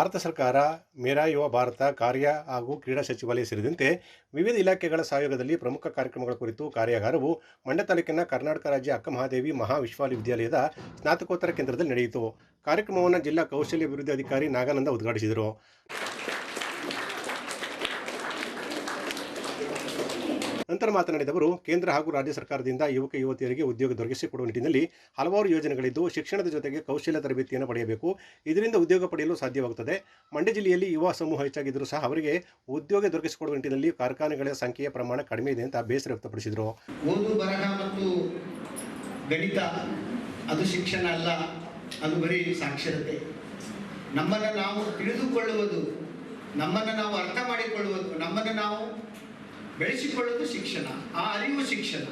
ಭಾರತ ಸರ್ಕಾರ, ಮೇರಾ ಯುವ ಭಾರತ ಕಾರ್ಯ ಹಾಗೂ ಕ್ರೀಡಾ ಸಚಿವಾಲಯ ಸೇರಿದಂತೆ ವಿವಿಧ ಇಲಾಖೆಗಳ ಸಹಯೋಗದಲ್ಲಿ ಪ್ರಮುಖ ಕಾರ್ಯಕ್ರಮಗಳ ಕುರಿತು ಕಾರ್ಯಾಗಾರವು ಮಂಡ್ಯ ತಾಲೂಕಿನ ಕರ್ನಾಟಕ ರಾಜ್ಯ ಅಕ್ಕಮಹಾದೇವಿ ಮಹಾವಿಶ್ವವಿದ್ಯಾಲಯದ ಸ್ನಾತಕೋತ್ತರ ಕೇಂದ್ರದಲ್ಲಿ ನಡೆಯಿತು. ಕಾರ್ಯಕ್ರಮವನ್ನು ಜಿಲ್ಲಾ ಕೌಶಲ್ಯ ಅಭಿವೃದ್ಧಿ ಅಧಿಕಾರಿ ನಾಗಾನಂದ ಉದ್ಘಾಟಿಸಿದರು. ನಂತರ ಮಾತನಾಡಿದ ಅವರು ಕೇಂದ್ರ ಹಾಗೂ ರಾಜ್ಯ ಸರ್ಕಾರದಿಂದ ಯುವಕ, ಯುವತಿಯರಿಗೆ ಉದ್ಯೋಗ ದೊರಕಿಸಿಕೊಡುವ ನಿಟ್ಟಿನಲ್ಲಿ ಹಲವಾರು ಯೋಜನೆಗಳಿದ್ದು ಶಿಕ್ಷಣದ ಜೊತೆಗೆ ಕೌಶಲ್ಯ ತರಬೇತಿಯನ್ನು ಪಡೆಯಬೇಕು. ಇದರಿಂದ ಉದ್ಯೋಗ ಪಡೆಯಲು ಸಾಧ್ಯವಾಗುತ್ತದೆ. ಮಂಡ್ಯ ಜಿಲ್ಲೆಯಲ್ಲಿ ಯುವ ಸಮೂಹ ಹೆಚ್ಚಾಗಿದ್ದರೂ ಸಹ ಅವರಿಗೆ ಉದ್ಯೋಗ ದೊರಕಿಸಿಕೊಡುವ ನಿಟ್ಟಿನಲ್ಲಿ ಕಾರ್ಖಾನೆಗಳ ಸಂಖ್ಯೆಯ ಪ್ರಮಾಣ ಕಡಿಮೆ ಇದೆ ಅಂತ ಬೇಸರ ವ್ಯಕ್ತಪಡಿಸಿದರು. ಓದು ಬರಹ ಮತ್ತು ಗಣಿತ, ಅದು ಶಿಕ್ಷಣ ಅಲ್ಲ, ಅದು ಬರೀ ಸಾಕ್ಷರತೆ. ನಮ್ಮನ್ನು ನಾವು ತಿಳಿದುಕೊಳ್ಳುವುದು, ನಮ್ಮನ್ನು ನಾವು ಅರ್ಥ ಮಾಡಿಕೊಳ್ಳುವುದು, ನಮ್ಮನ್ನು ನಾವು ಬೆಳೆಸಿಕೊಳ್ಳುವುದು ಶಿಕ್ಷಣ, ಆ ಅರಿವು ಶಿಕ್ಷಣ.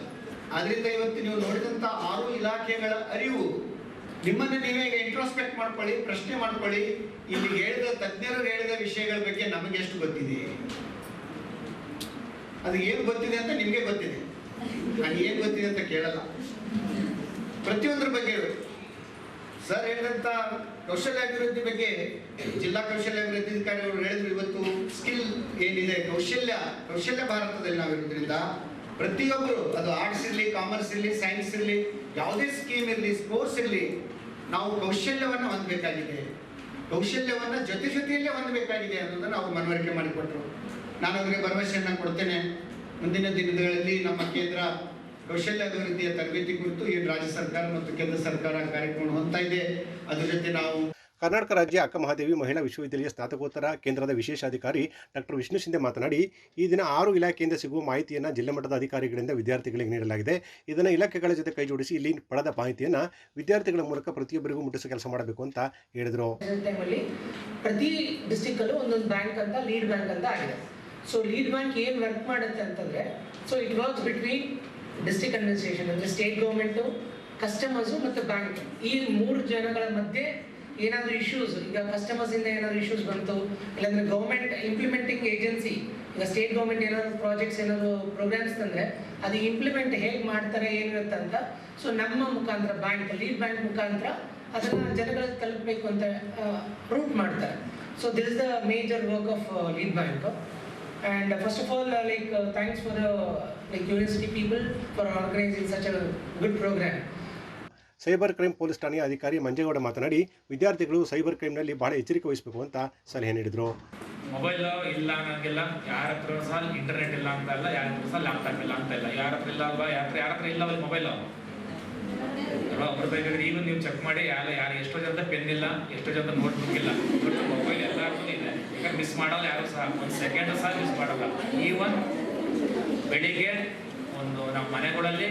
ಅದರಿಂದ ಇವತ್ತು ನೀವು ನೋಡಿದಂಥ ಆರು ಇಲಾಖೆಗಳ ಅರಿವು, ನಿಮ್ಮನ್ನು ನೀವೇ ಇಂಟ್ರೋಸ್ಪೆಕ್ಟ್ ಮಾಡ್ಕೊಳ್ಳಿ, ಪ್ರಶ್ನೆ ಮಾಡ್ಕೊಳ್ಳಿ. ಇಲ್ಲಿ ಹೇಳಿದ ತಜ್ಞರು ಹೇಳಿದ ವಿಷಯಗಳ ಬಗ್ಗೆ ನಮಗೆ ಎಷ್ಟು ಗೊತ್ತಿದೆ? ಅದು ಏನು ಗೊತ್ತಿದೆ ಅಂತ ನಿಮಗೆ ಗೊತ್ತಿದೆ. ನಾನು ಏನು ಗೊತ್ತಿದೆ ಅಂತ ಕೇಳಲ್ಲ. ಪ್ರತಿಯೊಂದ್ರ ಬಗ್ಗೆ ಸರ್ ಹೇಳಿದಂತ ಕೌಶಲ್ಯ ಅಭಿವೃದ್ಧಿ ಬಗ್ಗೆ ಜಿಲ್ಲಾ ಕೌಶಲ್ಯ ಅಭಿವೃದ್ಧಿ ಅಧಿಕಾರಿ ಅವರು ಹೇಳಿದ್ರು. ಇವತ್ತು ಸ್ಕಿಲ್ ಏನಿದೆ, ಕೌಶಲ್ಯ ಕೌಶಲ್ಯ ಭಾರತದಲ್ಲಿ ನಾವಿರೋದ್ರಿಂದ ಪ್ರತಿಯೊಬ್ಬರು ಅದು ಆರ್ಟ್ಸ್ ಇರಲಿ ಕಾಮರ್ಸ್ ಇರಲಿ ಸೈನ್ಸ್ ಇರಲಿ, ಯಾವುದೇ ಸ್ಕೀಮ್ ಇರಲಿ ಸ್ಪೋರ್ಟ್ಸ್ ಇರಲಿ, ನಾವು ಕೌಶಲ್ಯವನ್ನು ಹೊಂದಬೇಕಾಗಿದೆ. ಕೌಶಲ್ಯವನ್ನು ಜೊತೆ ಜೊತೆಯಲ್ಲೇ ಹೊಂದಬೇಕಾಗಿದೆ ಅನ್ನೋದನ್ನು ಅವರು ಮನವರಿಕೆ ಮಾಡಿಕೊಟ್ರು. ನಾನು ಅವರಿಗೆ ಭರವಸೆಯನ್ನು ಕೊಡ್ತೇನೆ. ಮುಂದಿನ ದಿನಗಳಲ್ಲಿ ನಮ್ಮ ಕೇಂದ್ರ ಕೌಶಲ್ಯ ಅಭಿವೃದ್ಧಿಯ ತರಬೇತಿ ಕುರಿತು ಈ ರಾಜ್ಯ ಸರ್ಕಾರ ಮತ್ತು ಕೇಂದ್ರ ಸರ್ಕಾರ ಕಾರ್ಯಕ್ರಮ ಹೊಂದ್ತಾ ಇದೆ. ಅದ್ರ ಜೊತೆ ನಾವು ಕರ್ನಾಟಕ ರಾಜ್ಯ ಅಕ್ಕಮಹಾದೇವಿ ಮಹಿಳಾ ವಿಶ್ವವಿದ್ಯಾಲಯ ಸ್ನಾತಕೋತ್ತರ ಕೇಂದ್ರದ ವಿಶೇಷಾಧಿಕಾರಿ ಡಾಕ್ಟರ್ ವಿಷ್ಣು ಶಿಂದೆ ಮಾತನಾಡಿ ಈ ದಿನ ಆರು ಇಲಾಖೆಯಿಂದ ಸಿಗುವ ಮಾಹಿತಿಯನ್ನು ಜಿಲ್ಲಾ ಮಟ್ಟದ ಅಧಿಕಾರಿಗಳಿಂದ ವಿದ್ಯಾರ್ಥಿಗಳಿಗೆ ನೀಡಲಾಗಿದೆ. ಇದನ್ನು ಇಲಾಖೆಗಳ ಜೊತೆ ಕೈ ಜೋಡಿಸಿ ಇಲ್ಲಿ ಪಡೆದ ಮಾಹಿತಿಯನ್ನು ವಿದ್ಯಾರ್ಥಿಗಳ ಮೂಲಕ ಪ್ರತಿಯೊಬ್ಬರಿಗೂ ಮುಟ್ಟಿಸೋ ಕೆಲಸ ಮಾಡಬೇಕು ಅಂತ ಹೇಳಿದರು. ಪ್ರತಿ ಡಿಸ್ಟಿಕ್ ಅಲ್ಲೂ ಒಂದೊಂದು ಬ್ಯಾಂಕ್ ಅಂತ ಲೀಡ್ ಬ್ಯಾಂಕ್ ಅಂತ ಆಗಿದೆ. ಸೊ ಲೀಡ್ ಬ್ಯಾಂಕ್ ಏನು ವರ್ಕ್ ಮಾಡುತ್ತೆ ಅಂತಂದರೆ so it works between district administration ಅಂದರೆ ಸ್ಟೇಟ್ ಗೌರ್ಮೆಂಟು ಕಸ್ಟಮರ್ಸು ಮತ್ತು ಬ್ಯಾಂಕ್ ಈ ಮೂರು ಜನಗಳ ಮಧ್ಯೆ ಏನಾದರೂ ಇಶ್ಯೂಸ್ ಈಗ ಕಸ್ಟಮರ್ಸಿಂದ ಏನಾದರೂ ಇಶ್ಯೂಸ್ ಬಂತು, ಇಲ್ಲಾಂದರೆ ಗೌರ್ಮೆಂಟ್ ಇಂಪ್ಲಿಮೆಂಟಿಂಗ್ ಏಜೆನ್ಸಿ ಈಗ ಸ್ಟೇಟ್ ಗೌರ್ಮೆಂಟ್ ಏನಾದರೂ ಪ್ರಾಜೆಕ್ಟ್ಸ್ ಏನಾದರೂ ಪ್ರೋಗ್ರಾಮ್ಸ್ ತಂದರೆ ಅದು ಇಂಪ್ಲಿಮೆಂಟ್ ಹೇಗೆ ಮಾಡ್ತಾರೆ ಏನಿರುತ್ತೆ ಅಂತ ಸೊ ನಮ್ಮ ಮುಖಾಂತರ ಬ್ಯಾಂಕ್ ಲೀಡ್ ಬ್ಯಾಂಕ್ ಮುಖಾಂತರ ಅದನ್ನು ಜನಗಳಿಗೆ ತಲುಪಬೇಕು ಅಂತ ರೂಟ್ ಮಾಡ್ತಾರೆ. So this is the major work of lead bank and first of all thanks for the like university people for organizing such a good program. Cyber crime police ಠಾಣೆಯ ಅಧಿಕಾರಿ ಮಂಜೇಗೌಡ ಮಾತನಾಡಿ ವಿದ್ಯಾರ್ಥಿಗಳು ಸೈಬರ್ ಕ್ರೈಮ್ನಲ್ಲಿ ಬಹಳ ಎಚ್ಚರಿಕೆ ವಹಿಸಬೇಕು ಅಂತ ಸಲಹೆ ನೀಡಿದರು. ಮೊಬೈಲ್ ಇಲ್ಲ ಅನ್ನಂಗಿಲ್ಲ ಯಾರ ಹತ್ರ ಸಹ ಇಂಟರ್ನೆಟ್ ಇಲ್ಲ ಅಂತ ಇಲ್ಲ ಯಾರ ಹತ್ರ ಸಹ ಲ್ಯಾಪ್ಟಾಪ್ ಇಲ್ಲ ಅಂತ ಇಲ್ಲ ಯಾರ ಹತ್ರ ಇಲ್ಲ ಅಲ್ವಾ? ಯಾರ ಹತ್ರ ಯಾರ ಹತ್ರ ಇಲ್ಲ ಮೊಬೈಲ್ ಒಬ್ರು ಬೇಕಾದ್ರೆ ಈಗ ನೀವು ಚೆಕ್ ಮಾಡಿ, ಯಾರು ಯಾರು ಎಷ್ಟೋ ಜನದ ಪೆನ್ ಇಲ್ಲ, ಎಷ್ಟೋ ಜನದ ನೋಟ್ಬುಕ್ ಇಲ್ಲ ಬಟ್ ಮೊಬೈಲ್ ಎಲ್ಲ ಇದೆ. ಯಾಕಂದ್ರೆ ಮಿಸ್ ಮಾಡಲ್ಲ ಯಾರು ಸಹ. ಒಂದು ಸೆಕೆಂಡ್ ಸಹ ಮಿಸ್ ಮಾಡಲ್ಲ. ಈವನ್ ಬೆಳಿಗ್ಗೆ ಒಂದು ನಮ್ಮ ಮನೆಗಳಲ್ಲಿ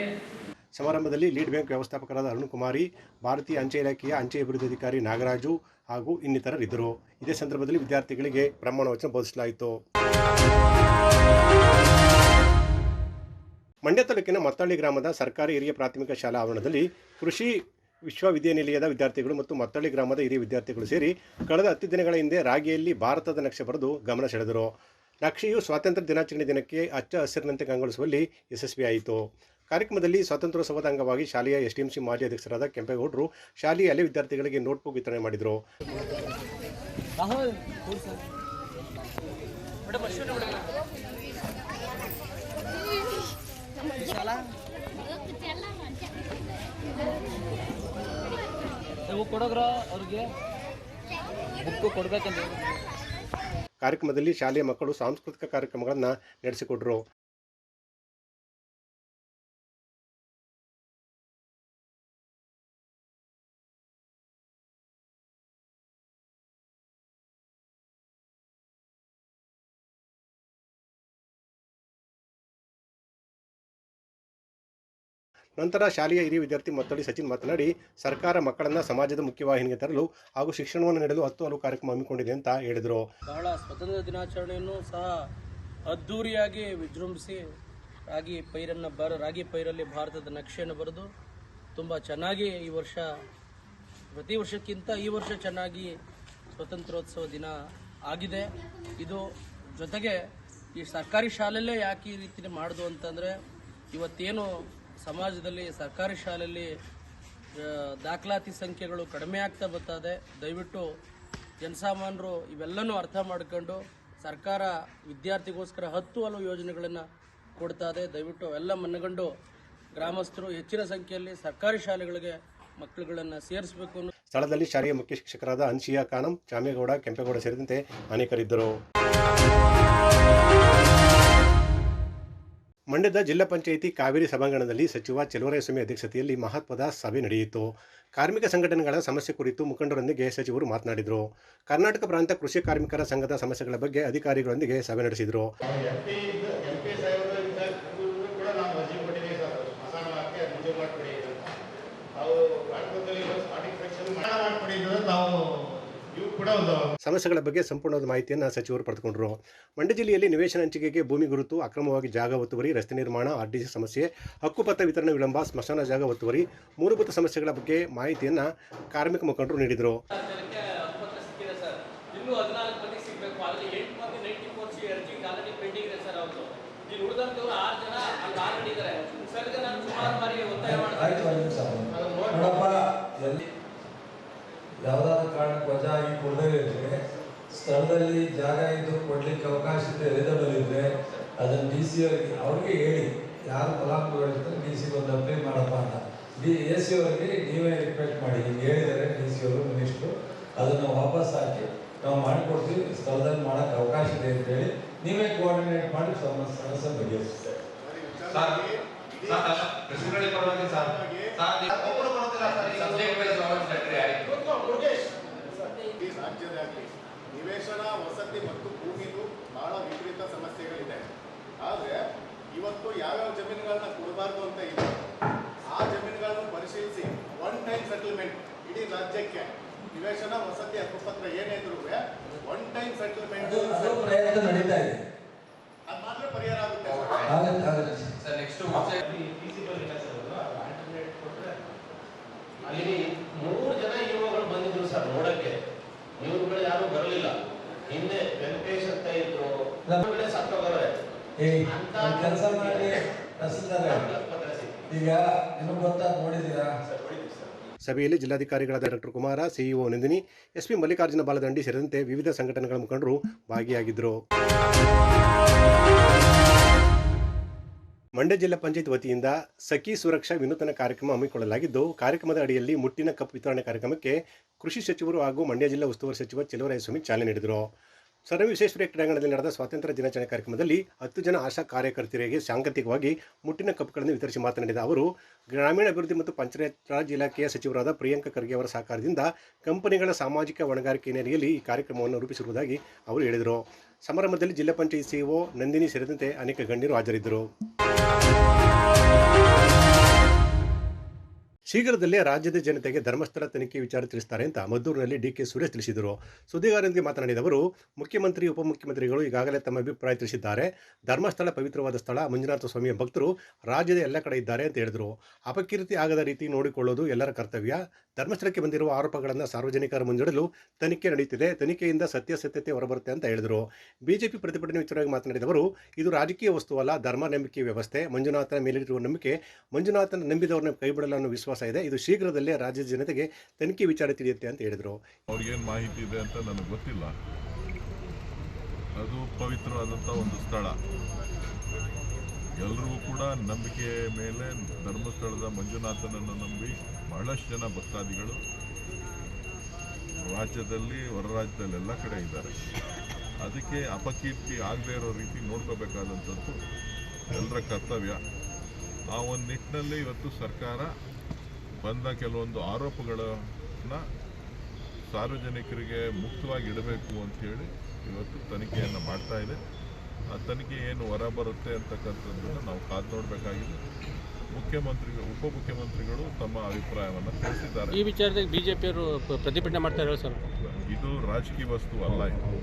ಸಮಾರಂಭದಲ್ಲಿ ಲೀಡ್ ಬ್ಯಾಂಕ್ ವ್ಯವಸ್ಥಾಪಕರಾದ ಅರುಣ್ ಕುಮಾರಿ ಭಾರತೀಯ ಅಂಚೆ ಇಲಾಖೆಯ ಅಂಚೆ ಅಭಿವೃದ್ಧಿ ಅಧಿಕಾರಿ ನಾಗರಾಜು ಹಾಗೂ ಇನ್ನಿತರರಿದ್ದರು ಇದೇ ಸಂದರ್ಭದಲ್ಲಿ ವಿದ್ಯಾರ್ಥಿಗಳಿಗೆ ಪ್ರಮಾಣ ವಚನ ಬೋಧಿಸಲಾಯಿತು. ಮಂಡ್ಯ ತಾಲೂಕಿನ ಮತ್ತಳ್ಳಿ ಗ್ರಾಮದ ಸರ್ಕಾರಿ ಹಿರಿಯ ಪ್ರಾಥಮಿಕ ಶಾಲಾ ಆವರಣದಲ್ಲಿ ಕೃಷಿ ವಿಶ್ವವಿದ್ಯಾನಿಲಯದ ವಿದ್ಯಾರ್ಥಿಗಳು ಮತ್ತು ಮತ್ತಳ್ಳಿ ಗ್ರಾಮದ ಹಿರಿಯ ವಿದ್ಯಾರ್ಥಿಗಳು ಸೇರಿ ಕಳೆದ ಹತ್ತು ದಿನಗಳ ಹಿಂದೆ ರಾಗಿಯಲ್ಲಿ ಭಾರತದ ನಕ್ಷೆ ಬರೆದು ಗಮನ ಸೆಳೆದರು. ನಕ್ಷೆಯು ಸ್ವಾತಂತ್ರ್ಯ ದಿನಾಚರಣೆ ದಿನಕ್ಕೆ ಹಚ್ಚ ಹಸಿರಿನಂತೆ ಕಂಗೊಳಿಸುವಲ್ಲಿ ಯಶಸ್ವಿಯಾಯಿತು ಕಾರ್ಯಕ್ರಮದಲ್ಲಿ ಸ್ವಾತಂತ್ರ್ಯೋತ್ಸವದ ಅಂಗವಾಗಿ ಶಾಲೆಯ ಎಸ್ಡಿಎಂಸಿ ಮಾಜಿ ಅಧ್ಯಕ್ಷರಾದ ಕೆಂಪೇಗೌಡರು ಶಾಲೆಯ ಅಲೆ ವಿದ್ಯಾರ್ಥಿಗಳಿಗೆ ನೋಟ್ಬುಕ್ ವಿತರಣೆ ಮಾಡಿದರು. ನೀವು ಕೊಡೋಗ್ರ ಅವ್ರಿಗೆ ಬುಕ್ಕು ಕೊಡ್ಬೇಕಂತ ಕಾರ್ಯಕ್ರಮದಲ್ಲಿ ಶಾಲೆಯ ಮಕ್ಕಳು ಸಾಂಸ್ಕೃತಿಕ ಕಾರ್ಯಕ್ರಮಗಳನ್ನು ನಡೆಸಿಕೊಟ್ರು. ನಂತರ ಶಾಲೆಯ ಹಿರಿಯ ವಿದ್ಯಾರ್ಥಿ ಮತ್ತೊಳಿ ಸಚಿನ್ ಮಾತನಾಡಿ, ಸರ್ಕಾರ ಮಕ್ಕಳನ್ನು ಸಮಾಜದ ಮುಖ್ಯವಾಹಿನಿಗೆ ತರಲು ಹಾಗೂ ಶಿಕ್ಷಣವನ್ನು ನೀಡಲು ಹತ್ತು ಹಲವು ಕಾರ್ಯಕ್ರಮ ಹಮ್ಮಿಕೊಂಡಿದೆ ಅಂತ ಹೇಳಿದರು. ಬಹಳ ಸ್ವತಂತ್ರ ದಿನಾಚರಣೆಯನ್ನು ಸಹ ಅದ್ಧೂರಿಯಾಗಿ ವಿಜೃಂಭಿಸಿ, ರಾಗಿ ಪೈರನ್ನು ಬರ, ರಾಗಿ ಪೈರಲ್ಲಿ ಭಾರತದ ನಕ್ಷೆಯನ್ನು ಬರೆದು ತುಂಬ ಚೆನ್ನಾಗಿ ಈ ವರ್ಷ, ಪ್ರತಿ ವರ್ಷಕ್ಕಿಂತ ಈ ವರ್ಷ ಚೆನ್ನಾಗಿ ಸ್ವತಂತ್ರೋತ್ಸವ ದಿನ ಆಗಿದೆ. ಇದು ಜೊತೆಗೆ ಈ ಸರ್ಕಾರಿ ಶಾಲೆಯಲ್ಲೇ ಯಾಕೆ ಈ ರೀತಿ ಮಾಡೋದು ಅಂತಂದರೆ, ಇವತ್ತೇನು ಸಮಾಜದಲ್ಲಿ, ಸರ್ಕಾರಿ ಶಾಲೆಯಲ್ಲಿ ದಾಖಲಾತಿ ಸಂಖ್ಯೆಗಳು ಕಡಿಮೆ ಆಗ್ತಾ ಬರ್ತದೆ. ದಯವಿಟ್ಟು ಜನಸಾಮಾನ್ಯರು ಇವೆಲ್ಲನೂ ಅರ್ಥ ಮಾಡ್ಕೊಂಡು ಸರ್ಕಾರ ವಿದ್ಯಾರ್ಥಿಗೋಸ್ಕರ ಹತ್ತು ಹಲವು ಯೋಜನೆಗಳನ್ನು ಕೊಡ್ತಾ ಇದೆ ದಯವಿಟ್ಟು ಅವೆಲ್ಲ ಮನಗಂಡು ಗ್ರಾಮಸ್ಥರು ಹೆಚ್ಚಿನ ಸಂಖ್ಯೆಯಲ್ಲಿ ಸರ್ಕಾರಿ ಶಾಲೆಗಳಿಗೆ ಮಕ್ಕಳುಗಳನ್ನು ಸೇರಿಸಬೇಕು ಅನ್ನೋ ಸ್ಥಳದಲ್ಲಿ ಶಾಲೆಯ ಮುಖ್ಯ ಶಿಕ್ಷಕರಾದ ಅನ್ಸಿಯಾ ಕಾನಂ ಚಾಮೇಗೌಡ ಕೆಂಪೇಗೌಡ ಸೇರಿದಂತೆ ಅನೇಕರಿದ್ದರು. ಮಂಡ್ಯದ ಜಿಲ್ಲಾ ಪಂಚಾಯಿತಿ ಕಾವೇರಿ ಸಭಾಂಗಣದಲ್ಲಿ ಸಚಿವ ಚೆಲುವರಾಯಸ್ವಾಮಿ ಅಧ್ಯಕ್ಷತೆಯಲ್ಲಿ ಮಹತ್ವದ ಸಭೆ ನಡೆಯಿತು. ಕಾರ್ಮಿಕ ಸಂಘಟನೆಗಳ ಸಮಸ್ಯೆ ಕುರಿತು ಮುಖಂಡರೊಂದಿಗೆ ಸಚಿವರು ಮಾತನಾಡಿದರು. ಕರ್ನಾಟಕ ಪ್ರಾಂತ ಕೃಷಿ ಕಾರ್ಮಿಕರ ಸಂಘದ ಸಮಸ್ಯೆಗಳ ಬಗ್ಗೆ ಅಧಿಕಾರಿಗಳೊಂದಿಗೆ ಸಭೆ ನಡೆಸಿದರು. ನಾವು ಕೂಡ ಒಂದು ಸಮಸ್ಯೆಗಳ ಬಗ್ಗೆ ಸಂಪೂರ್ಣವಾದ ಮಾಹಿತಿಯನ್ನು ಸಚಿವರು ಪಡೆದುಕೊಂಡರು. ಮಂಡ್ಯ ಜಿಲ್ಲೆಯಲ್ಲಿ ನಿವೇಶನ ಹಂಚಿಕೆಗೆ ಭೂಮಿ ಗುರುತು ಅಕ್ರಮವಾಗಿ ಜಾಗ ಒತ್ತುವರಿ ರಸ್ತೆ ನಿರ್ಮಾಣ ಆರ್ಡಿಸಿ ಸಮಸ್ಯೆ ಹಕ್ಕುಪತ್ರ ವಿತರಣೆ ವಿಳಂಬ ಸ್ಮಶಾನ ಜಾಗ ಒತ್ತುವರಿ ಮೂಲಭೂತ ಸಮಸ್ಯೆಗಳ ಬಗ್ಗೆ ಮಾಹಿತಿಯನ್ನು ಕಾರ್ಮಿಕ ಮುಖಂಡರು ನೀಡಿದರು. ಸರ್ ನಾನು ಸುಮಾರು ಬಾರಿ ಒತ್ತಾಯ ಆಯ್ತು ಮಾಡ್ತೀನಿ ಒಂದು ನಿಮಿಷ ನೋಡಪ್ಪ ಎಲ್ಲಿ ಯಾವ್ದಾದ್ರು ಕಾರಣಕ್ಕೆ ವಜಾ ಆಗಿ ಕೊಡದೇ ಇದ್ರೆ ಸ್ಥಳದಲ್ಲಿ ಜಾಗ ಇದ್ದು ಕೊಡ್ಲಿಕ್ಕೆ ಅವಕಾಶ ಇದೆ ಎಲಿಜಿಬಲ್ ಅದನ್ನು ಡಿ ಸಿ ಅವರಿಗೆ ಅವ್ರಿಗೆ ಹೇಳಿ ಯಾರು ಫಲಾನುಭವಿಗಳಿರ್ತಾರೆ ಡಿ ಸಿ ಒಂದು ಅಪ್ಲೈ ಮಾಡಪ್ಪ ಅಂತ ಡಿ ಎ ಸಿ ಅವರಿಗೆ ನೀವೇ ರಿಕ್ವೆಸ್ಟ್ ಮಾಡಿ ಹಿಂಗೆ ಹೇಳಿದ್ದಾರೆ ಡಿ ಸಿ ಅವರು ಮಿನಿಸ್ಟ್ರು ಅದನ್ನು ವಾಪಸ್ ಹಾಕಿ ನಾವು ಮಾಡಿಕೊಡ್ತೀವಿ ಸ್ಥಳದಲ್ಲಿ ಮಾಡೋಕ್ಕೆ ಅವಕಾಶ ಇದೆ ಅಂತ ಹೇಳಿ ನೀವೇ ಕೋಆರ್ಡಿನೇಟ್ ಮಾಡಿ ಸಮಸ್ಯೆ ಸಮಸ್ಯೆ ಸಬ್ಜೆಕ್ಟ್ ವೈಸ್ ಲೆಟರ್ ಆಯ್ತು ಈ ರಾಜ್ಯದಲ್ಲಿ ನಿವೇಶನ ವಸತಿ ಮತ್ತು ಭೂಮಿದು ಬಹಳ ವಿಪರೀತ ಸಮಸ್ಯೆಗಳಿದೆ. ಆದರೆ ಇವತ್ತು ಯಾವ್ಯಾವ ಜಮೀನುಗಳನ್ನ ಕೊಡಬಾರ್ದು ಅಂತ ಇದೆ ಆ ಜಮೀನುಗಳನ್ನು ಪರಿಶೀಲಿಸಿ. ಒನ್ ಟೈಮ್ ಸೆಟಲ್ಮೆಂಟ್ ಇಡೀ ರಾಜ್ಯಕ್ಕೆ. ನಿವೇಶನ ವಸತಿ ಹಕ್ಕುಪತ್ರ ಏನೇ ಇದ್ರೂ ಒನ್ ಟೈಮ್ ಸೆಟಲ್ಮೆಂಟ್ ಪ್ರಯತ್ನ ನಡೀತಾ ಇದೆ. ಅದು ಮಾತ್ರ ಪರಿಹಾರ ಆಗತ್ತೆ. ಸರ್ ನೆಕ್ಸ್ಟ್ ಅಲ್ಲಿ ಮೂರು ಜನ ಯುವಗಳು ಬಂದಿದ್ರು ಸರ್ ನೋಡಕ್ಕೆ ಇವ್ರುಗಳು ಯಾರು ಬರಲಿಲ್ಲ. ಹಿಂದೆ ವೆಂಕಟೇಶ್ ಅಂತ ಇದ್ರು. ನಮ್ಮಗಳೇ ಸತ್ತೋಗವ್ರೆ ಕೆಲಸ ಮಾಡಿ ತಹಸೀಲ್ದಾರ್ ಈಗ ನಿಮಗೆ ಗೊತ್ತಾ ನೋಡಿದ್ದೀರಾ? ಸಭೆಯಲ್ಲಿ ಜಿಲ್ಲಾಧಿಕಾರಿಗಳಾದ doctor Kumara CEO Nandini SP Mallikarjuna Baladandi ಸೇರಿದಂತೆ ವಿವಿಧ ಸಂಘಟನೆಗಳ ಮುಖಂಡರು ಭಾಗಿಯಾಗಿದ್ದರು. ಮಂಡ್ಯ ಜಿಲ್ಲಾ ಪಂಚಾಯತ್ ವತಿಯಿಂದ ಸಖಿ ಸುರಕ್ಷಾ ವಿನೂತನ ಕಾರ್ಯಕ್ರಮ ಹಮ್ಮಿಕೊಳ್ಳಲಾಗಿದ್ದು, ಕಾರ್ಯಕ್ರಮದ ಅಡಿಯಲ್ಲಿ ಮುಟ್ಟಿನ ಕಪ್ ವಿತರಣೆ ಕಾರ್ಯಕ್ರಮಕ್ಕೆ ಕೃಷಿ ಸಚಿವರು ಹಾಗೂ ಮಂಡ್ಯ ಜಿಲ್ಲಾ ಉಸ್ತುವಾರಿ ಸಚಿವ ಚೆಲುವರಾಯಸ್ವಾಮಿ ಚಾಲನೆ ನೀಡಿದರು. ಸರ್ ವಿಶ್ವೇಶ್ವರಯ್ಯ ಕ್ರೀಡಾಂಗಣದಲ್ಲಿ ನಡೆದ ಸ್ವಾತಂತ್ರ್ಯ ದಿನಾಚರಣೆ ಕಾರ್ಯಕ್ರಮದಲ್ಲಿ ಹತ್ತು ಜನ ಆಶಾ ಕಾರ್ಯಕರ್ತರಿಗೆ ಸಾಂಕೇತಿಕವಾಗಿ ಮುಟ್ಟಿನ ಕಪ್ಗಳನ್ನು ವಿತರಿಸಿ ಮಾತನಾಡಿದ ಅವರು ಗ್ರಾಮೀಣಾಭಿವೃದ್ಧಿ ಮತ್ತು ಪಂಚಾಯತ್ ರಾಜ್ ಇಲಾಖೆಯ ಸಚಿವರಾದ ಪ್ರಿಯಾಂಕ ಖರ್ಗೆ ಅವರ ಸಹಕಾರದಿಂದ ಕಂಪನಿಗಳ ಸಾಮಾಜಿಕ ಹೊಣೆಗಾರಿಕೆ ಹಿನ್ನೆಲೆಯಲ್ಲಿ ಈ ಕಾರ್ಯಕ್ರಮವನ್ನು ರೂಪಿಸಿರುವುದಾಗಿ ಅವರು ಹೇಳಿದರು. ಸಮಾರಂಭದಲ್ಲಿ ಜಿಲ್ಲಾ ಪಂಚಾಯತ್ ಸಿಇಒ ನಂದಿನಿ ಸೇರಿದಂತೆ ಅನೇಕ ಗಣ್ಯರು ಹಾಜರಿದ್ದರು. ಶೀಘ್ರದಲ್ಲೇ ರಾಜ್ಯದ ಜನತೆಗೆ ಧರ್ಮಸ್ಥಳ ತನಿಖೆ ವಿಚಾರ ತಿಳಿಸ್ತಾರೆ ಅಂತ ಮದ್ದೂರಿನಲ್ಲಿ ಡಿಕೆ ಸುರೇಶ್ ತಿಳಿಸಿದರು. ಸುದ್ದಿಗಾರರೊಂದಿಗೆ ಮಾತನಾಡಿದ ಅವರು, ಮುಖ್ಯಮಂತ್ರಿ, ಉಪಮುಖ್ಯಮಂತ್ರಿಗಳು ಈಗಾಗಲೇ ತಮ್ಮ ಅಭಿಪ್ರಾಯ ತಿಳಿಸಿದ್ದಾರೆ. ಧರ್ಮಸ್ಥಳ ಪವಿತ್ರವಾದ ಸ್ಥಳ, ಮಂಜುನಾಥ ಸ್ವಾಮಿಯ ಭಕ್ತರು ರಾಜ್ಯದ ಎಲ್ಲ ಕಡೆ ಇದ್ದಾರೆ ಅಂತ ಹೇಳಿದರು. ಅಪಕೀರ್ತಿ ಆಗದ ರೀತಿ ನೋಡಿಕೊಳ್ಳೋದು ಎಲ್ಲರ ಕರ್ತವ್ಯ. ಧರ್ಮಸ್ಥಳಕ್ಕೆ ಬಂದಿರುವ ಆರೋಪಗಳನ್ನು ಸಾರ್ವಜನಿಕರ ಮುಂದಿಡಲು ತನಿಖೆ ನಡೆಯುತ್ತಿದೆ ತನಿಖೆಯಿಂದ ಸತ್ಯಾಸತ್ಯತೆ ಹೊರಬರುತ್ತೆ ಅಂತ ಹೇಳಿದರು. ಬಿಜೆಪಿ ಪ್ರತಿಭಟನೆ ವಿಚಾರವಾಗಿ ಮಾತನಾಡಿದ ಅವರು, ಇದು ರಾಜಕೀಯ ವಸ್ತುವಲ್ಲ ಧರ್ಮ ನಂಬಿಕೆ ವ್ಯವಸ್ಥೆ. ಮಂಜುನಾಥನ ಮೇಲಿರುವ ನಂಬಿಕೆ, ಮಂಜುನಾಥನ ನಂಬಿದವರನ್ನ ಕೈಬಿಡಲು ಅನ್ನೋ ಇದೆ. ಇದು ಶೀಘ್ರದಲ್ಲೇ ರಾಜ್ಯದ ಜನತೆಗೆ ತನಿಖೆ ವಿಚಾರ ತಿಳಿಯುತ್ತೆ ಅಂತ ಹೇಳಿದರು. ಅವ್ರಿಗೇನು ಮಾಹಿತಿ ಇದೆ ಅಂತ ನನಗೆ ಗೊತ್ತಿಲ್ಲ. ಅದು ಪವಿತ್ರವಾದಂಥ ಒಂದು ಸ್ಥಳ. ಎಲ್ಲರಿಗೂ ಕೂಡ ನಂಬಿಕೆ ಮೇಲೆ ಧರ್ಮಸ್ಥಳದ ಮಂಜುನಾಥನನ್ನು ನಂಬಿ ಬಹಳಷ್ಟು ಜನ ಭಕ್ತಾದಿಗಳು ರಾಜ್ಯದಲ್ಲಿ ಹೊರ ರಾಜ್ಯದಲ್ಲಿ ಎಲ್ಲ ಕಡೆ ಇದ್ದಾರೆ. ಅದಕ್ಕೆ ಅಪಕೀರ್ತಿ ಆಗದೇ ಇರೋ ರೀತಿ ನೋಡ್ಕೋಬೇಕಾದಂಥದ್ದು ಎಲ್ಲರ ಕರ್ತವ್ಯ. ಆ ಒಂದು ನಿಟ್ಟಿನಲ್ಲಿ ಇವತ್ತು ಸರ್ಕಾರ ಬಂದ ಕೆಲವೊಂದು ಆರೋಪಗಳನ್ನು ಸಾರ್ವಜನಿಕರಿಗೆ ಮುಕ್ತವಾಗಿ ಇಡಬೇಕು ಅಂಥೇಳಿ ಇವತ್ತು ತನಿಖೆಯನ್ನು ಮಾಡ್ತಾ ಇದೆ. ಆ ತನಿಖೆ ಏನು ಹೊರ ಬರುತ್ತೆ ಅಂತಕ್ಕಂಥದ್ದನ್ನು ನಾವು ಕಾದು ನೋಡಬೇಕಾಗಿದೆ. ಮುಖ್ಯಮಂತ್ರಿಗಳು ಉಪಮುಖ್ಯಮಂತ್ರಿಗಳು ತಮ್ಮ ಅಭಿಪ್ರಾಯವನ್ನು ತಿಳಿಸಿದ್ದಾರೆ. ಈ ವಿಚಾರದಲ್ಲಿ ಬಿಜೆಪಿಯವರು ಪ್ರತಿಭಟನೆ ಮಾಡ್ತಾ ಇರೋ ಸರ್. ಇದು ರಾಜಕೀಯ ವಸ್ತು ಅಲ್ಲ ಇದು.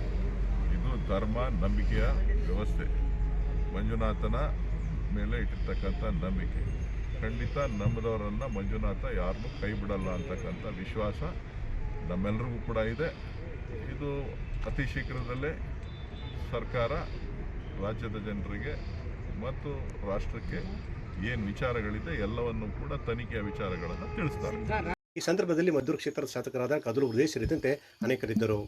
ಇದು ಧರ್ಮ ನಂಬಿಕೆಯ ವ್ಯವಸ್ಥೆ. ಮಂಜುನಾಥನ ಮೇಲೆ ಇಟ್ಟಿರ್ತಕ್ಕಂಥ ನಂಬಿಕೆ. ಖಂಡಿತ ನಮ್ಮದವರನ್ನ ಮಂಜುನಾಥ ಯಾರನ್ನೂ ಕೈ ಬಿಡಲ್ಲ ಅಂತಕ್ಕಂಥ ವಿಶ್ವಾಸ ನಮ್ಮೆಲ್ಲರಿಗೂ ಕೂಡ ಇದೆ. ಇದು ಅತಿ ಶೀಘ್ರದಲ್ಲೇ ಸರ್ಕಾರ ರಾಜ್ಯದ ಜನರಿಗೆ ಮತ್ತು ರಾಷ್ಟ್ರಕ್ಕೆ ಏನು ವಿಚಾರಗಳಿದೆ ಎಲ್ಲವನ್ನು ಕೂಡ ತನಿಖೆಯ ವಿಚಾರಗಳನ್ನು ತಿಳಿಸ್ತಾರೆ. ಈ ಸಂದರ್ಭದಲ್ಲಿ ಮದ್ದೂರು ಕ್ಷೇತ್ರದ ಶಾಸಕರಾದ ಕದಲು ಹೃದಯ ಸೇರಿದಂತೆ ಅನೇಕರಿದ್ದರು.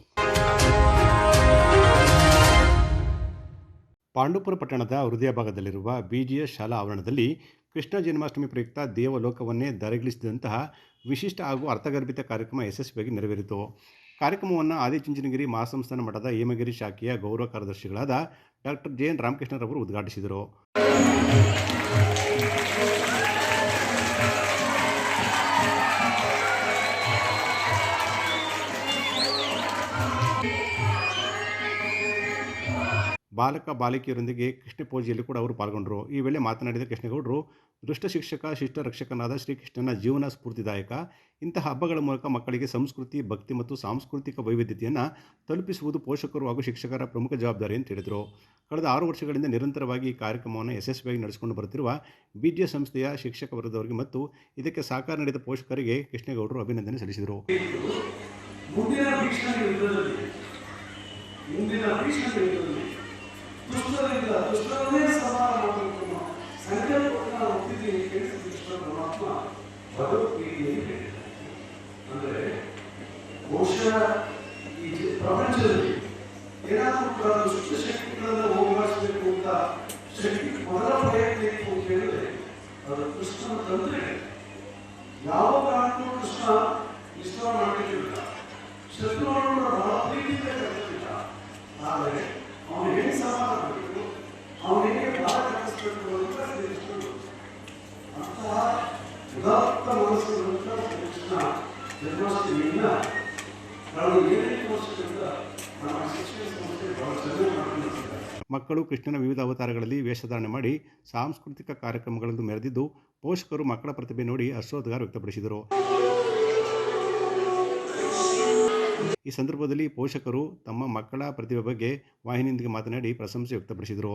ಪಾಂಡುಪುರ ಪಟ್ಟಣದ ಹೃದಯ ಭಾಗದಲ್ಲಿರುವ ಬಿಜಿಎಸ್ ಶಾಲಾ ಆವರಣದಲ್ಲಿ ಕೃಷ್ಣ ಜನ್ಮಾಷ್ಟಮಿ ಪ್ರಯುಕ್ತ ದೇವಲೋಕವನ್ನೇ ಧರೆಗಿಳಿಸಿದಂತಹ ವಿಶಿಷ್ಟ ಹಾಗೂ ಅರ್ಥಗರ್ಭಿತ ಕಾರ್ಯಕ್ರಮ ಯಶಸ್ವಿಯಾಗಿ ನೆರವೇರಿತು. ಕಾರ್ಯಕ್ರಮವನ್ನು ಆದಿಚುಂಚನಗಿರಿ ಮಹಾಸಂಸ್ಥಾನ ಮಠದ ಹೇಮಗಿರಿ ಶಾಖೆಯ ಗೌರವ ಕಾರ್ಯದರ್ಶಿಗಳಾದ ಡಾಕ್ಟರ್ ಜೆ ಎನ್ ರಾಮಕೃಷ್ಣರವರು ಉದ್ಘಾಟಿಸಿದರು. ಬಾಲಕ ಬಾಲಕಿಯರೊಂದಿಗೆ ಕೃಷ್ಣ ಪೂಜೆಯಲ್ಲಿ ಕೂಡ ಅವರು ಪಾಲ್ಗೊಂಡರು. ಈ ವೇಳೆ ಮಾತನಾಡಿದ ಕೃಷ್ಣಗೌಡರು, ದುಷ್ಟ ಶಿಕ್ಷಕ, ಶಿಷ್ಟ ರಕ್ಷಕನಾದ ಶ್ರೀಕೃಷ್ಣನ ಜೀವನ ಸ್ಫೂರ್ತಿದಾಯಕ. ಇಂತಹ ಹಬ್ಬಗಳ ಮೂಲಕ ಮಕ್ಕಳಿಗೆ ಸಂಸ್ಕೃತಿ, ಭಕ್ತಿ ಮತ್ತು ಸಾಂಸ್ಕೃತಿಕ ವೈವಿಧ್ಯತೆಯನ್ನು ತಲುಪಿಸುವುದು ಪೋಷಕರು ಹಾಗೂ ಶಿಕ್ಷಕರ ಪ್ರಮುಖ ಜವಾಬ್ದಾರಿ ಅಂತ ಹೇಳಿದರು. ಕಳೆದ ಆರು ವರ್ಷಗಳಿಂದ ನಿರಂತರವಾಗಿ ಈ ಕಾರ್ಯಕ್ರಮವನ್ನು ಯಶಸ್ವಿಯಾಗಿ ನಡೆಸಿಕೊಂಡು ಬರುತ್ತಿರುವ ಬಿಡಿಎ ಸಂಸ್ಥೆಯ ಶಿಕ್ಷಕ ವರ್ಗದವರಿಗೆ ಮತ್ತು ಇದಕ್ಕೆ ಸಹಕಾರ ನೀಡಿದ ಪೋಷಕರಿಗೆ ಕೃಷ್ಣೇಗೌಡರು ಅಭಿನಂದನೆ ಸಲ್ಲಿಸಿದರು. ಮುಂದಿನ ಭೀಷಣ ಕೃಷ್ಣನೇ ಸಮಾನ ಮಾಡಬೇಕು ಅನ್ನೋ ಸಂಕಲ್ಪವನ್ನು ನಾವು ಹೊಂದಿದ್ದೀವಿ ಕೇಳಿಸಿದ ಕೃಷ್ಣ ಪರಮಾತ್ಮ ಭಗವದ್ಗೀತೆಯಲ್ಲಿ ಅಂದರೆ ಬಹುಶಃ ಈ ಪ್ರಪಂಚದಲ್ಲಿ ಏನಾದರೂ ಕೂಡ ದುಷ್ಟ ಶಕ್ತಿಗಳನ್ನು ಹೋಗಲಾಡಿಸಬೇಕು ಅಂತ ಶಕ್ತಿ ಮೊದಲ ಪ್ರಯತ್ನ ಇತ್ತು ಅಂತ ಹೇಳಿದ್ರೆ ಅದು ಕೃಷ್ಣನ ತಂದ್ರೆ ಯಾವ ಕಾರಣಕ್ಕೂ ಕೃಷ್ಣ ವಿಶ್ವ ಮಾಡಲಿಕ್ಕಿಲ್ಲ ಶತ್ರುಗಳನ್ನು ಬಹಳ ಪ್ರೀತಿಯಿಂದ ಕರೆದಿಲ್ಲ ಆದರೆ ಅವನು ಹೇಗೆ ಸಮಾನ ಮಾಡಬೇಕು ಅವನು ಹೇಗೆ ಬಾಳ ಕಲಿಸಬೇಕು ಅಂತ ತಿಳಿಸ್ಕೊಂಡು ಅಂತಹ ಉದಾತ್ತ ಮನಸ್ಸಿನಿಂದ ಕೃಷ್ಣ ಜನ್ಮಾಷ್ಟಮಿಯಿಂದ ಕಳೆದ ಏಳೆಂಟು ವರ್ಷಗಳಿಂದ ನಮ್ಮ ಶಿಕ್ಷಣ ಸಂಸ್ಥೆ ಬಹಳ ಚೆನ್ನಾಗಿ ಮಾಡ್ಕೊಂಡಿದ್ದಾರೆ ಮಕ್ಕಳು ಕೃಷ್ಣನ ವಿವಿಧ ಅವತಾರಗಳಲ್ಲಿ ವೇಷಧಾರಣೆ ಮಾಡಿ ಸಾಂಸ್ಕೃತಿಕ ಕಾರ್ಯಕ್ರಮಗಳನ್ನು ಮೆರೆದಿದ್ದು ಪೋಷಕರು ಮಕ್ಕಳ ಪ್ರತಿಭೆ ನೋಡಿ ಹರ್ಷೋದ್ಗಾರ ವ್ಯಕ್ತಪಡಿಸಿದರು. ಈ ಸಂದರ್ಭದಲ್ಲಿ ಪೋಷಕರು ತಮ್ಮ ಮಕ್ಕಳ ಪ್ರತಿಭೆ ಬಗ್ಗೆ ವಾಹಿನಿಯೊಂದಿಗೆ ಮಾತನಾಡಿ ಪ್ರಶಂಸೆ ವ್ಯಕ್ತಪಡಿಸಿದರು.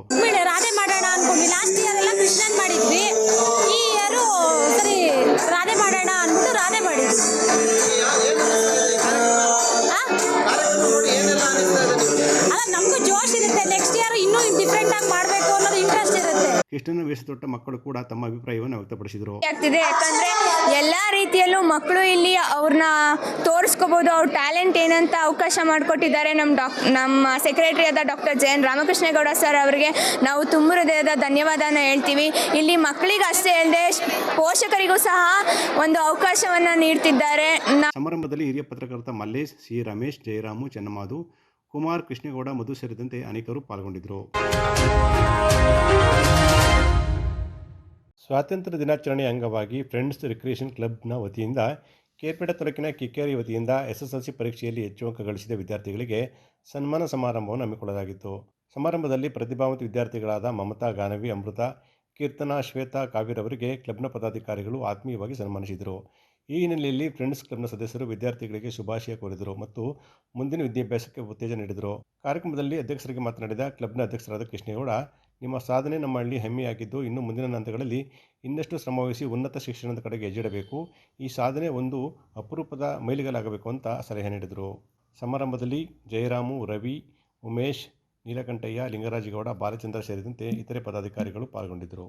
ರಾಧೆ ಮಾಡೋಣ ಅನ್ಕೊಂಡ್ವಿ. ಲಾಸ್ಟ್ ಇಯರ್ ಎಲ್ಲ ಕೃಷ್ಣನ್ ಮಾಡಿದ್ವಿ. ಈ ಇಯರು ಸರಿ ರಾಧೆ ಮಾಡೋಣ ಅಂದ್ಬಿಟ್ಟು ರಾಧೆ ಮಾಡಿದ್ವಿ. ವೇಷ ತೊಟ್ಟ ಮಕ್ಕಳು ಕೂಡ ತಮ್ಮ ಅಭಿಪ್ರಾಯವನ್ನು ವ್ಯಕ್ತಪಡಿಸಿದರು. ಆಗ್ತಿದೆ. ಯಾಕಂದ್ರೆ ಎಲ್ಲ ರೀತಿಯಲ್ಲೂ ಮಕ್ಕಳು ಇಲ್ಲಿ ಅವ್ರನ್ನ ತೋರಿಸ್ಕೋಬಹುದು ಅವ್ರ ಟ್ಯಾಲೆಂಟ್ ಏನಂತ ಅವಕಾಶ ಮಾಡಿಕೊಟ್ಟಿದ್ದಾರೆ. ನಮ್ಮ ಡಾಕ್ ನಮ್ಮ ಸೆಕ್ರೆಟರಿ ಆದ ಡಾಕ್ಟರ್ ಜಯನ್ ರಾಮಕೃಷ್ಣೇಗೌಡ ಸರ್ ಅವರಿಗೆ ನಾವು ತುಂಬ ಹೃದಯದ ಧನ್ಯವಾದನ ಹೇಳ್ತೀವಿ. ಇಲ್ಲಿ ಮಕ್ಕಳಿಗೆ ಅಷ್ಟೇ ಅಲ್ಲದೆ ಪೋಷಕರಿಗೂ ಸಹ ಒಂದು ಅವಕಾಶವನ್ನು ನೀಡ್ತಿದ್ದಾರೆ. ಸಮಾರಂಭದಲ್ಲಿ ಹಿರಿಯ ಪತ್ರಕರ್ತ ಮಲ್ಲೇಶ್ ಸಿ ರಮೇಶ್ ಜಯರಾಮು ಚೆನ್ನಮಾದು ಕುಮಾರ್ ಕೃಷ್ಣೇಗೌಡ ಮಧು ಸೇರಿದಂತೆ ಅನೇಕರು ಪಾಲ್ಗೊಂಡಿದ್ದರು. ಸ್ವಾತಂತ್ರ್ಯ ದಿನಾಚರಣೆಯ ಅಂಗವಾಗಿ ಫ್ರೆಂಡ್ಸ್ ರಿಕ್ರಿಯೇಷನ್ ಕ್ಲಬ್ನ ವತಿಯಿಂದ ಕೇರ್ಪೇಟೆ ತಾಲೂಕಿನ ಕಿಕ್ಕೇರಿ ವತಿಯಿಂದ ಎಸ್ಎಸ್ಎಲ್ಸಿ ಪರೀಕ್ಷೆಯಲ್ಲಿ ಹೆಚ್ಚು ಅಂಕ ಗಳಿಸಿದ ವಿದ್ಯಾರ್ಥಿಗಳಿಗೆ ಸನ್ಮಾನ ಸಮಾರಂಭವನ್ನು ಹಮ್ಮಿಕೊಳ್ಳಲಾಗಿತ್ತು. ಸಮಾರಂಭದಲ್ಲಿ ಪ್ರತಿಭಾವಂತ ವಿದ್ಯಾರ್ಥಿಗಳಾದ ಮಮತಾ ಗಾನವಿ, ಅಮೃತ, ಕೀರ್ತನಾ ಶ್ವೇತಾ ಕಾವ್ಯರವರಿಗೆ ಕ್ಲಬ್ನ ಪದಾಧಿಕಾರಿಗಳು ಆತ್ಮೀಯವಾಗಿ ಸನ್ಮಾನಿಸಿದರು. ಈ ಹಿನ್ನೆಲೆಯಲ್ಲಿ ಫ್ರೆಂಡ್ಸ್ ಕ್ಲಬ್ನ ಸದಸ್ಯರು ವಿದ್ಯಾರ್ಥಿಗಳಿಗೆ ಶುಭಾಶಯ ಕೋರಿದರು ಮತ್ತು ಮುಂದಿನ ವಿದ್ಯಾಭ್ಯಾಸಕ್ಕೆ ಉತ್ತೇಜನ ನೀಡಿದರು. ಕಾರ್ಯಕ್ರಮದಲ್ಲಿ ಅಧ್ಯಕ್ಷರಿಗೆ ಮಾತನಾಡಿದ ಕ್ಲಬ್ನ ಅಧ್ಯಕ್ಷರಾದ ಕೃಷ್ಣೇಗೌಡ, ನಿಮ್ಮ ಸಾಧನೆ ನಮ್ಮ ಹಳ್ಳಿ ಹೆಮ್ಮೆಯಾಗಿದ್ದು ಇನ್ನು ಮುಂದಿನ ಹಂತಗಳಲ್ಲಿ ಇನ್ನಷ್ಟು ಶ್ರಮವಹಿಸಿ ಉನ್ನತ ಶಿಕ್ಷಣದ ಕಡೆಗೆ ಹೆಜ್ಜಿಡಬೇಕು ಈ ಸಾಧನೆ ಒಂದು ಅಪರೂಪದ ಮೈಲಿಗಲಾಗಬೇಕು ಅಂತ ಸಲಹೆ ನೀಡಿದರು. ಸಮಾರಂಭದಲ್ಲಿ ಜಯರಾಮು, ರವಿ, ಉಮೇಶ್, ನೀಲಕಂಠಯ್ಯ, ಲಿಂಗರಾಜಗೌಡ, ಬಾಲಚಂದ್ರ ಸೇರಿದಂತೆ ಇತರೆ ಪದಾಧಿಕಾರಿಗಳು ಪಾಲ್ಗೊಂಡಿದ್ದರು.